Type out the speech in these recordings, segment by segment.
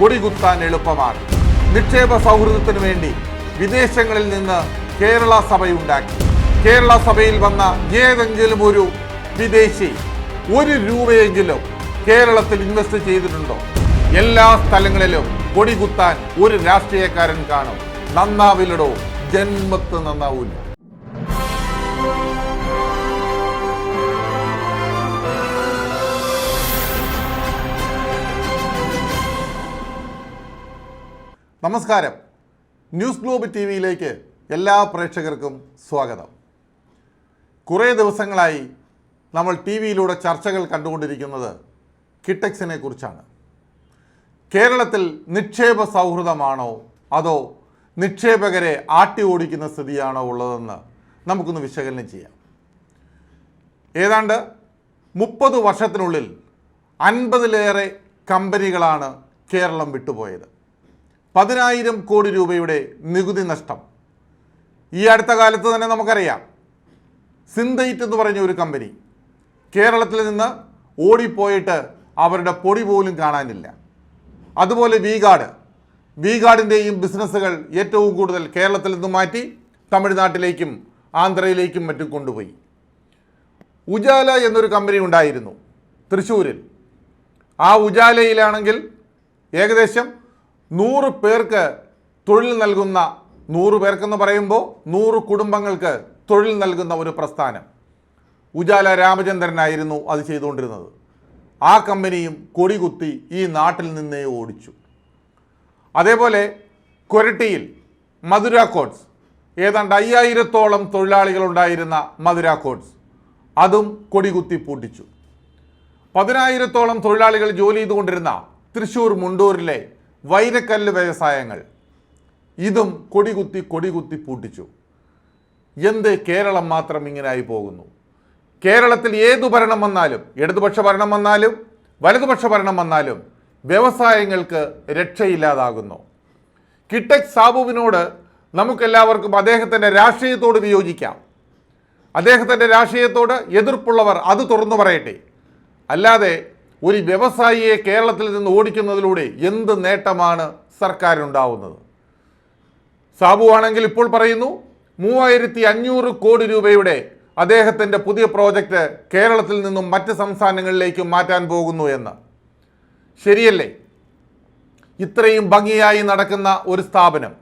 കൊടികുത്താൻ എളുപ്പമാണ്. നിക്ഷേപ സൗഹൃദത്തിനു വേണ്ടി വിദേശങ്ങളിൽ നിന്ന് കേരള സഭയുണ്ടാക്കി. കേരള സഭയിൽ വന്ന ഏതെങ്കിലും ഒരു വിദേശി ഒരു രൂപയെങ്കിലും കേരളത്തിൽ ഇൻവെസ്റ്റ് ചെയ്തിട്ടുണ്ടോ? എല്ലാ സ്ഥലങ്ങളിലും കൊടികുത്താൻ ഒരു രാഷ്ട്രീയക്കാരൻ കാണും. നന്നാവില്ലടോ? ജന്മത്ത് നന്നാവൂല. നമസ്കാരം. ന്യൂസ് ഗ്ലോബ് ടി വിയിലേക്ക് എല്ലാ പ്രേക്ഷകർക്കും സ്വാഗതം. കുറേ ദിവസങ്ങളായി നമ്മൾ ടി വിയിലൂടെ ചർച്ചകൾ കണ്ടുകൊണ്ടിരിക്കുന്നത് കിറ്റക്സിനെ കുറിച്ചാണ്. കേരളത്തിൽ നിക്ഷേപ സൗഹൃദമാണോ അതോ നിക്ഷേപകരെ ആട്ടി ഓടിക്കുന്ന സ്ഥിതിയാണോ ഉള്ളതെന്ന് നമുക്കൊന്ന് വിശകലനം ചെയ്യാം. ഏതാണ്ട് മുപ്പത് വർഷത്തിനുള്ളിൽ അൻപതിലേറെ കമ്പനികളാണ് കേരളം വിട്ടുപോയത്. പതിനായിരം കോടി രൂപയുടെ നികുതി നഷ്ടം. ഈ അടുത്ത കാലത്ത് തന്നെ നമുക്കറിയാം. സിന്തൈറ്റ് എന്ന് പറഞ്ഞ ഒരു കമ്പനി കേരളത്തിൽ നിന്ന് ഓടിപ്പോയിട്ട് അവരുടെ പൊടി പോലും കാണാനില്ല. അതുപോലെ വീഗാർഡ് വീഗാടിന്റെയും ബിസിനസ്സുകൾ ഏറ്റവും കൂടുതൽ കേരളത്തിൽ നിന്ന് മാറ്റി തമിഴ്നാട്ടിലേക്കും ആന്ധ്രയിലേക്കും മറ്റും കൊണ്ടുപോയി. ഉജാല എന്നൊരു കമ്പനി ഉണ്ടായിരുന്നു തൃശ്ശൂരിൽ. ആ ഉജാലയിലാണെങ്കിൽ ഏകദേശം നൂറ് പേർക്ക് തൊഴിൽ നൽകുന്ന നൂറ് പേർക്കെന്ന് പറയുമ്പോൾ നൂറ് കുടുംബങ്ങൾക്ക് തൊഴിൽ നൽകുന്ന ഒരു പ്രസ്ഥാനം. ഉജാല രാമചന്ദ്രനായിരുന്നു അത് ചെയ്തുകൊണ്ടിരുന്നത്. ആ കമ്പനിയും കൊടികുത്തി ഈ നാട്ടിൽ നിന്നേ ഓടിച്ചു. അതേപോലെ കൊരട്ടിയിൽ മധുര കോഡ്സ് ഏതാണ്ട് അയ്യായിരത്തോളം തൊഴിലാളികളുണ്ടായിരുന്ന മധുര കോഡ്സ് അതും കൊടികുത്തി പൂട്ടിച്ചു. പതിനായിരത്തോളം തൊഴിലാളികൾ ജോലി ചെയ്തുകൊണ്ടിരുന്ന തൃശ്ശൂർ മുണ്ടൂരിലെ വൈരക്കല്ല് വ്യവസായങ്ങൾ. ഇതും കൊടികുത്തി കൊടികുത്തി പൂട്ടിച്ചു. എന്ത് കേരളം മാത്രം ഇങ്ങനെ ആയി പോകുന്നു? കേരളത്തിൽ ഏതു ഭരണം വന്നാലും ഇടതുപക്ഷ ഭരണം വന്നാലും വലതുപക്ഷ ഭരണം വന്നാലും വ്യവസായങ്ങൾക്ക് രക്ഷയില്ലാതാകുന്നു. കിട്ടക് സാബുവിനോട് നമുക്കെല്ലാവർക്കും അദ്ദേഹത്തിന്റെ രാഷ്ട്രീയത്തോട് വിയോജിക്കാം. അദ്ദേഹത്തിന്റെ രാഷ്ട്രീയത്തോട് എതിർപ്പുള്ളവർ അത് തുറന്നു പറയട്ടെ. അല്ലാതെ ഒരു വ്യവസായിയെ കേരളത്തിൽ നിന്ന് ഓടിക്കുന്നതിലൂടെ എന്ത് നേട്ടമാണ് സർക്കാരിനുണ്ടാവുന്നത്? സാബു ആണെങ്കിൽ ഇപ്പോൾ പറയുന്നു മൂവായിരത്തി അഞ്ഞൂറ് കോടി രൂപയുടെ അദ്ദേഹത്തിന്റെ പുതിയ പ്രോജക്റ്റ് കേരളത്തിൽ നിന്നും മറ്റ് സംസ്ഥാനങ്ങളിലേക്ക് മാറ്റാൻ പോകുന്നു എന്ന്. ശരിയല്ലേ? ഇത്രയും ഭംഗിയായി നടക്കുന്ന ഒരു സ്ഥാപനം.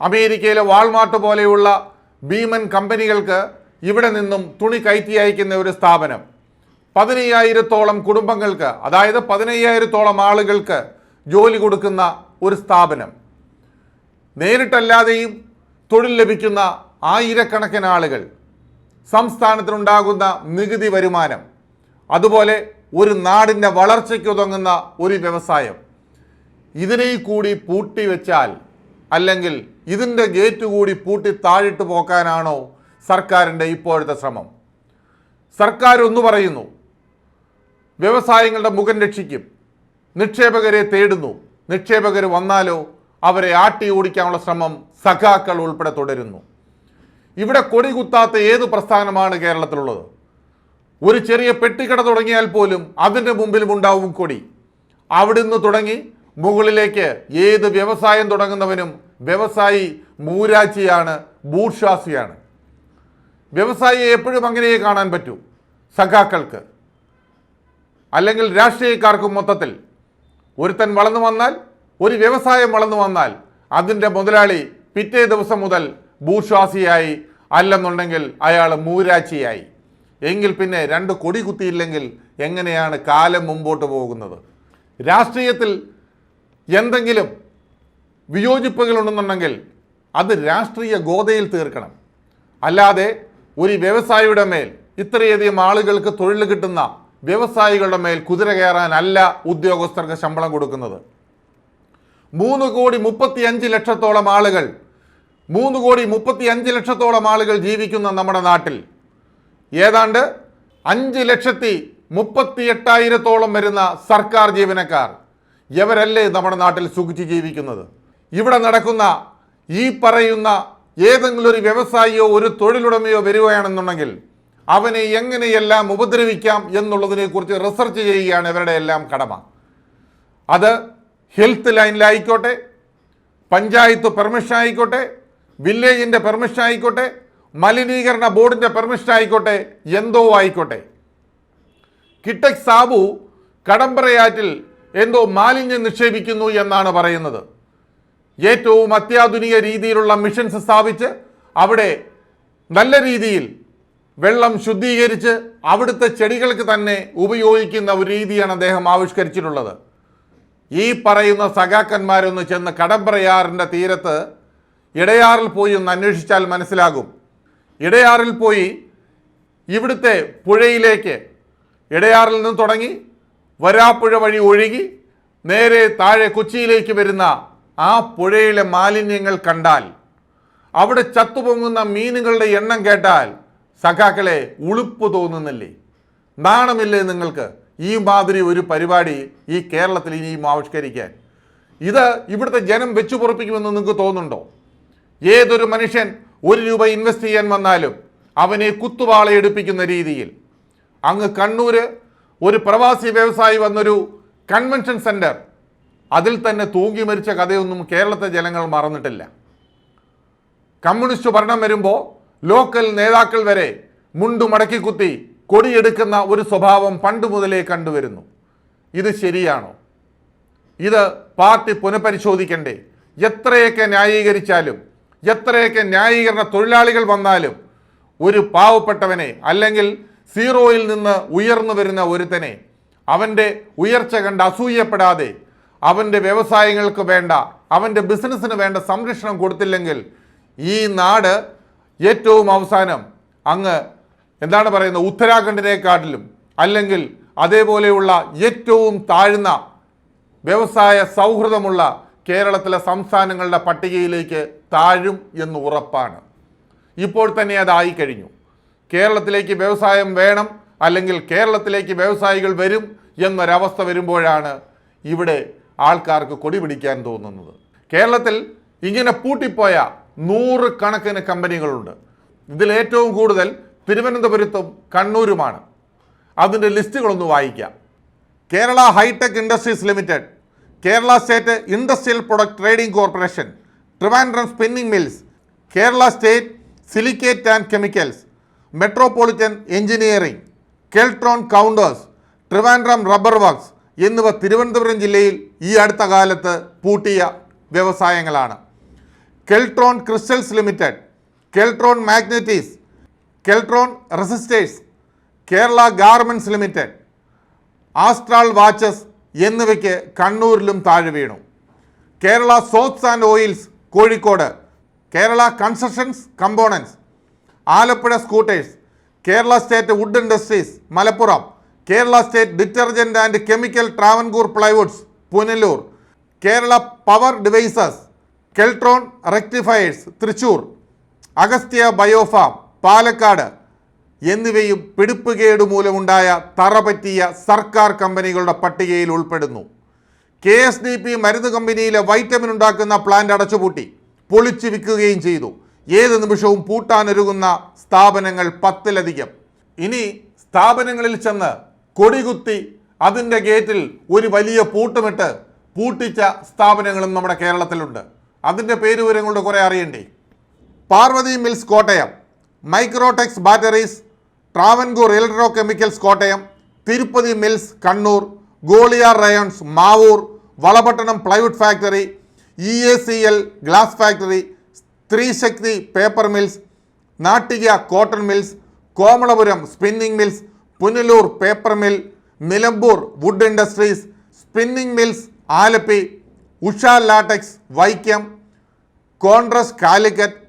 അമേരിക്കയിലെ വാൾമാർട്ട് പോലെയുള്ള ഭീമൻ കമ്പനികൾക്ക് ഇവിടെ നിന്നും തുണി കയറ്റി അയക്കുന്ന ഒരു സ്ഥാപനം. പതിനയ്യായിരത്തോളം കുടുംബങ്ങൾക്ക് അതായത് പതിനയ്യായിരത്തോളം ആളുകൾക്ക് ജോലി കൊടുക്കുന്ന ഒരു സ്ഥാപനം. നേരിട്ടല്ലാതെയും തൊഴിൽ ലഭിക്കുന്ന ആയിരക്കണക്കിന് ആളുകൾ സംസ്ഥാനത്തിനുണ്ടാകുന്ന നികുതി വരുമാനം അതുപോലെ ഒരു നാടിന്റെ വളർച്ചയ്ക്ക് ഉതങ്ങുന്ന ഒരു വ്യവസായം. ഇതിനെ കൂടി പൂട്ടിവെച്ചാൽ അല്ലെങ്കിൽ ഇതിന്റെ ഗേറ്റ് കൂടി പൂട്ടി താഴിട്ട് പോക്കാനാണോ സർക്കാരിന്റെ ഇപ്പോഴത്തെ ശ്രമം. സർക്കാർ ഒന്ന് പറയുന്നു വ്യവസായങ്ങളുടെ മുഖം രക്ഷിക്കും. നിക്ഷേപകരെ തേടുന്നു. നിക്ഷേപകർ വന്നാലോ അവരെ ആട്ടി ഓടിക്കാനുള്ള ശ്രമം സഖാക്കൾ ഉൾപ്പെടെ തുടരുന്നു. ഇവിടെ കൊടി കുത്താത്ത ഏത് പ്രസ്ഥാനമാണ് കേരളത്തിലുള്ളത്? ഒരു ചെറിയ പെട്ടിക്കട തുടങ്ങിയാൽ പോലും അതിന്റെ മുമ്പിലും ഉണ്ടാവും കൊടി. അവിടുന്ന് തുടങ്ങി മുകളിലേക്ക് ഏത് വ്യവസായം തുടങ്ങുന്നവനും വ്യവസായി മൂരാച്ചിയാണ് ബൂർഷാസിയാണ് വ്യവസായിയെ എപ്പോഴും അങ്ങനെയേ കാണാൻ പറ്റൂ സഖാക്കൾക്ക്. അല്ലെങ്കിൽ രാഷ്ട്രീയക്കാർക്കും മൊത്തത്തിൽ ഒരുത്തൻ വളർന്നു വന്നാൽ ഒരു വ്യവസായം വളർന്നു വന്നാൽ അതിന്റെ മുതലാളി പിറ്റേ ദിവസം മുതൽ ഭൂശ്വാസിയായി അല്ലെന്നുണ്ടെങ്കിൽ അയാൾ മൂരാച്ചിയായി. എങ്കിൽ പിന്നെ രണ്ട് കൊടി കുത്തിയില്ലെങ്കിൽ എങ്ങനെയാണ് കാലം മുമ്പോട്ട് പോകുന്നത്? രാഷ്ട്രീയത്തിൽ എന്തെങ്കിലും വിയോജിപ്പുകളുണ്ടെന്നുണ്ടെങ്കിൽ അത് രാഷ്ട്രീയ ഗോതയിൽ തീർക്കണം. അല്ലാതെ ഒരു വ്യവസായിയുടെ മേൽ ഇത്രയധികം ആളുകൾക്ക് തൊഴിൽ കിട്ടുന്ന വ്യവസായികളുടെ മേൽ കുതിര കയറാനല്ല ഉദ്യോഗസ്ഥർക്ക് ശമ്പളം കൊടുക്കുന്നത്. മൂന്ന് കോടി മുപ്പത്തി അഞ്ച് ലക്ഷത്തോളം ആളുകൾ മൂന്ന് കോടി മുപ്പത്തി അഞ്ച് ലക്ഷത്തോളം ആളുകൾ ജീവിക്കുന്ന നമ്മുടെ നാട്ടിൽ. ഏതാണ്ട് അഞ്ച് ലക്ഷത്തി മുപ്പത്തി എട്ടായിരത്തോളം വരുന്ന സർക്കാർ ജീവനക്കാർ ഇവരല്ലേ നമ്മുടെ നാട്ടിൽ സുഖിച്ച് ജീവിക്കുന്നത്? ഇവിടെ നടക്കുന്ന ഈ പറയുന്ന ഏതെങ്കിലും ഒരു വ്യവസായിയോ ഒരു തൊഴിലുടമയോ വരികയാണെന്നുണ്ടെങ്കിൽ അവനെ എങ്ങനെയെല്ലാം ഉപദ്രവിക്കാം എന്നുള്ളതിനെക്കുറിച്ച് റിസർച്ച് ചെയ്യുകയാണ് ഇവരുടെ എല്ലാം കടമ. അത് ഹെൽത്ത് ലൈനിലായിക്കോട്ടെ പഞ്ചായത്ത് പെർമിഷൻ ആയിക്കോട്ടെ വില്ലേജിന്റെ പെർമിഷൻ ആയിക്കോട്ടെ മലിനീകരണ ബോർഡിന്റെ പെർമിഷൻ ആയിക്കോട്ടെ എന്തോ ആയിക്കോട്ടെ. കിട്ടക് സാബു കടമ്പറയാറ്റിൽ എന്തോ മാലിന്യം നിക്ഷേപിക്കുന്നു എന്നാണ് പറയുന്നത്. ഏറ്റവും അത്യാധുനിക രീതിയിലുള്ള മിഷൻസ് സ്ഥാപിച്ച് അവിടെ നല്ല രീതിയിൽ വെള്ളം ശുദ്ധീകരിച്ച് അവിടുത്തെ ചെടികൾക്ക് തന്നെ ഉപയോഗിക്കുന്ന ഒരു രീതിയാണ് അദ്ദേഹം ആവിഷ്കരിച്ചിട്ടുള്ളത്. ഈ പറയുന്ന സഖാക്കന്മാരൊന്ന് ചെന്ന് കടമ്പറയാറിന്റെ തീരത്ത് ഇടയാറിൽ പോയി ഒന്ന് അന്വേഷിച്ചാൽ മനസ്സിലാകും. ഇടയാറിൽ പോയി ഇവിടുത്തെ പുഴയിലേക്ക് ഇടയാറിൽ നിന്ന് തുടങ്ങി വരാപ്പുഴ വഴി ഒഴുകി നേരെ താഴെ കൊച്ചിയിലേക്ക് വരുന്ന ആ പുഴയിലെ മാലിന്യങ്ങൾ കണ്ടാൽ അവിടെ ചത്തുപൊങ്ങുന്ന മീനുകളുടെ എണ്ണം കേട്ടാൽ സഖാക്കളെ ഉളുപ്പ് തോന്നുന്നില്ലേ? നാണമില്ലേ നിങ്ങൾക്ക്? ഈ മാതിരി ഒരു പരിപാടി ഈ കേരളത്തിൽ ഇനിയും ആവിഷ്കരിക്കാൻ. ഇത് ഇവിടുത്തെ ജനം വെച്ചു പൊറപ്പിക്കുമെന്ന് നിങ്ങൾക്ക് തോന്നുന്നുണ്ടോ? ഏതൊരു മനുഷ്യൻ ഒരു രൂപ ഇൻവെസ്റ്റ് ചെയ്യാൻ വന്നാലും അവനെ കുത്തുവാളയെടുപ്പിക്കുന്ന രീതിയിൽ. അങ്ങ് കണ്ണൂര് ഒരു പ്രവാസി വ്യവസായി വന്നൊരു കൺവെൻഷൻ സെന്റർ അതിൽ തന്നെ തൂങ്ങി മരിച്ച കഥയൊന്നും കേരളത്തെ ജനങ്ങൾ മറന്നിട്ടില്ല. കമ്മ്യൂണിസ്റ്റ് ഭരണം വരുമ്പോൾ ലോക്കൽ നേതാക്കൾ വരെ മുണ്ടു മടക്കിക്കുത്തി കൊടിയെടുക്കുന്ന ഒരു സ്വഭാവം പണ്ട് മുതലേ കണ്ടുവരുന്നു. ഇത് ശരിയാണോ? ഇത് പാർട്ടി പുനഃപരിശോധിക്കണ്ടേ? എത്രയൊക്കെ ന്യായീകരിച്ചാലും എത്രയൊക്കെ ന്യായീകരണ തൊഴിലാളികൾ വന്നാലും ഒരു പാവപ്പെട്ടവനെ അല്ലെങ്കിൽ സീറോയിൽ നിന്ന് ഉയർന്നു വരുന്ന ഒരുത്തനെ അവന്റെ ഉയർച്ച കണ്ട് അസൂയപ്പെടാതെ അവന്റെ വ്യവസായങ്ങൾക്ക് വേണ്ട അവന്റെ ബിസിനസ്സിന് വേണ്ട സംരക്ഷണം കൊടുത്തില്ലെങ്കിൽ ഈ നാട് ഏറ്റവും അവസാനം അങ്ങ് എന്താണ് പറയുന്നത് ഉത്തരാഖണ്ഡിനെക്കാട്ടിലും അല്ലെങ്കിൽ അതേപോലെയുള്ള ഏറ്റവും താഴ്ന്ന വ്യവസായ സൗഹൃദമുള്ള കേരളത്തിലെ സംസ്ഥാനങ്ങളുടെ പട്ടികയിലേക്ക് താഴും എന്ന് ഉറപ്പാണ്. ഇപ്പോൾ തന്നെ അതായി കഴിഞ്ഞു. കേരളത്തിലേക്ക് വ്യവസായം വേണം അല്ലെങ്കിൽ കേരളത്തിലേക്ക് വ്യവസായികൾ വരും എന്നൊരവസ്ഥ വരുമ്പോഴാണ് ഇവിടെ ആൾക്കാർക്ക് കൊടി പിടിക്കാൻ തോന്നുന്നത്. കേരളത്തിൽ ഇങ്ങനെ പൂട്ടിപ്പോയ നൂറ് കണക്കിന് കമ്പനികളുണ്ട്. ഇതിൽ ഏറ്റവും കൂടുതൽ തിരുവനന്തപുരത്തും കണ്ണൂരുമാണ്. അതിന്റെ ലിസ്റ്റുകളൊന്ന് വായിക്കാം. Kerala hitech industries limited Kerala state industrial product trading corporation Trivandrum spinning mills Kerala state silicate and chemicals metropolitan engineering Keltron counters Trivandrum rubber works എന്നിവ തിരുവനന്തപുരം ജില്ലയിൽ ഈ അടുത്ത കാലത്ത് പൂട്ടിയ വ്യവസായങ്ങളാണ്. Keltron crystals limited Keltron magnetics Keltron resistors Kerala garments limited astral watches എന്നിവയ്ക്ക് കണ്ണൂരിലും താഴെ വീണു. Kerala soaps and oils Kozhikode Kerala constructions components Alappuzha scooters Kerala state wood industries Malappuram Kerala state detergent and chemical Travancore plywoods Punalur Kerala power devices Keltron rectifiers Thrissur Agasthya biopharm Palakkad എന്നിവയും പിടിപ്പുകേട് മൂലമുണ്ടായ തറപറ്റിയ സർക്കാർ കമ്പനികളുടെ പട്ടികയിൽ ഉൾപ്പെടുന്നു. K S D P മരുന്ന് കമ്പനിയിലെ vitamin ഉണ്ടാക്കുന്ന പ്ലാന്റ് അടച്ചുപൂട്ടി പൊളിച്ചു വിൽക്കുകയും ചെയ്തു. ഏത് നിമിഷവും പൂട്ടാനൊരുങ്ങുന്ന സ്ഥാപനങ്ങൾ പത്തിലധികം. ഇനി സ്ഥാപനങ്ങളിൽ ചെന്ന് കൊടികുത്തി അതിന്റെ ഗേറ്റിൽ ഒരു വലിയ പൂട്ടുമിട്ട് പൂട്ടിച്ച സ്ഥാപനങ്ങളും നമ്മുടെ കേരളത്തിലുണ്ട്. അതിന്റെ പേരുവിവരങ്ങളുടെ കുറേ അറിയണ്ടേ? Parvathi mills Kottayam microtex batteries Travancore electro chemicals Kottayam Tirupati mills Kannur Gwalior rayons Mavoor Valapattanam plywood factory E A C L glass factory Sthreesakthi paper mills Nattika cotton mills Komalapuram spinning mills Punalur paper mill Nilambur wood industries spinning mills Alleppey Usha latex Vaikom congress Calicut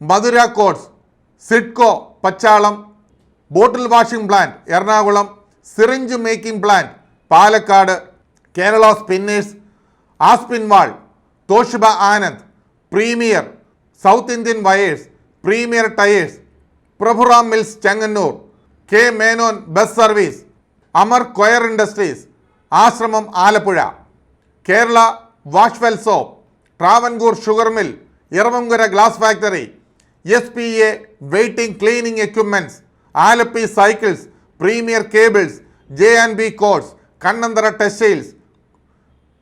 Madura coats SIDCO Pachalam bottle washing plant Ernakulam syringe making plant Palakkad Kerala spinners Aspinwall Toshiba Anand premier south Indian wires premier tyres Prabhuram mills Chengannur K Menon bus service Amar coir industries Ashramam Alappuzha Kerala Washwell soap Travancore sugar mill Iravankara glass factory S P A weighting cleaning equipments Alleppey cycles premier cables J and B cords Kannanthara textiles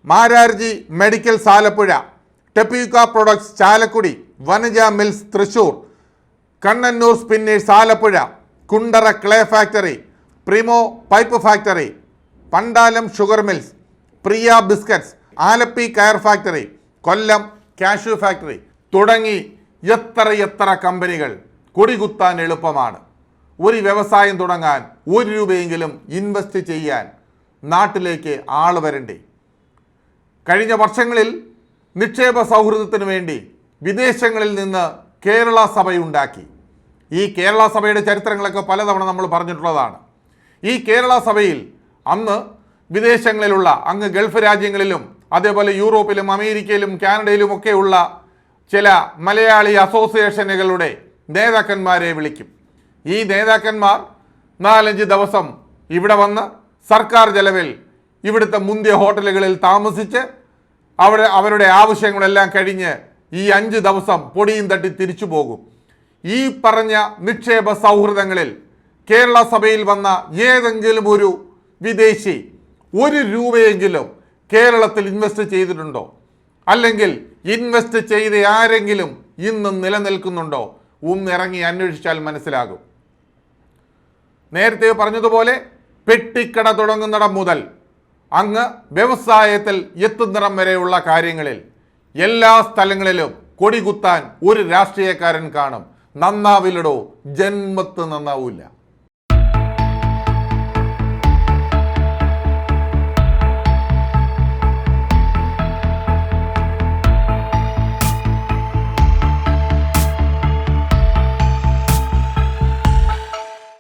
Mararji medicals Alappuzha ടെപ്യൂക്ക products Chalakudy Vanaja mills Thrissur Kannannoor spinners Alappuzha Kundara clay factory Primo pipe factory Pandalam sugar mills Priya biscuits Alleppey coir factory Kollam cashew factory തുടങ്ങി എത്ര എത്ര കമ്പനികൾ കൊടികുത്താൻ എളുപ്പമാണ്. ഒരു വ്യവസായം തുടങ്ങാൻ ഒരു രൂപയെങ്കിലും ഇൻവെസ്റ്റ് ചെയ്യാൻ നാട്ടിലേക്ക് ആൾ വരണ്ടേ? കഴിഞ്ഞ വർഷങ്ങളിൽ നിക്ഷേപ സൗഹൃദത്തിന് വേണ്ടി വിദേശങ്ങളിൽ നിന്ന് കേരള സഭയുണ്ടാക്കി. ഈ കേരള സഭയുടെ ചരിത്രങ്ങളൊക്കെ പലതവണ നമ്മൾ പറഞ്ഞിട്ടുള്ളതാണ്. ഈ കേരള സഭയിൽ അന്ന് വിദേശങ്ങളിലുള്ള അങ്ങ് ഗൾഫ് രാജ്യങ്ങളിലും അതേപോലെ യൂറോപ്പിലും അമേരിക്കയിലും കാനഡയിലും ഒക്കെയുള്ള ചില മലയാളി അസോസിയേഷനുകളുടെ നേതാക്കന്മാരെ വിളിക്കും. ഈ നേതാക്കന്മാർ നാലഞ്ച് ദിവസം ഇവിടെ വന്ന് സർക്കാർ ചെലവിൽ ഇവിടുത്തെ മുന്തിയ ഹോട്ടലുകളിൽ താമസിച്ച് അവിടെ അവരുടെ ആവശ്യങ്ങളെല്ലാം കഴിഞ്ഞ് ഈ അഞ്ച് ദിവസം പൊടിയും തട്ടി തിരിച്ചു പോകും. ഈ പറഞ്ഞ നിക്ഷേപ സൗഹൃദങ്ങളിൽ കേരള സഭയിൽ വന്ന ഏതെങ്കിലും ഒരു വിദേശി ഒരു രൂപയെങ്കിലും കേരളത്തിൽ ഇൻവെസ്റ്റ് ചെയ്തിട്ടുണ്ടോ? അല്ലെങ്കിൽ ഇൻവെസ്റ്റ് ചെയ്ത ആരെങ്കിലും ഇന്നും നിലനിൽക്കുന്നുണ്ടോ? ഒന്നിറങ്ങി അന്വേഷിച്ചാൽ മനസ്സിലാകും. നേരത്തെ പറഞ്ഞതുപോലെ പെട്ടിക്കട തുടങ്ങുന്നിടം മുതൽ അങ്ങ് വ്യവസായത്തിൽ എത്തുന്നിടം വരെയുള്ള കാര്യങ്ങളിൽ എല്ലാ സ്ഥലങ്ങളിലും കൊടികുത്താൻ ഒരു രാഷ്ട്രീയക്കാരൻ കാണും. നന്നാവില്ലടോ? ജന്മത്ത് നന്നാവൂല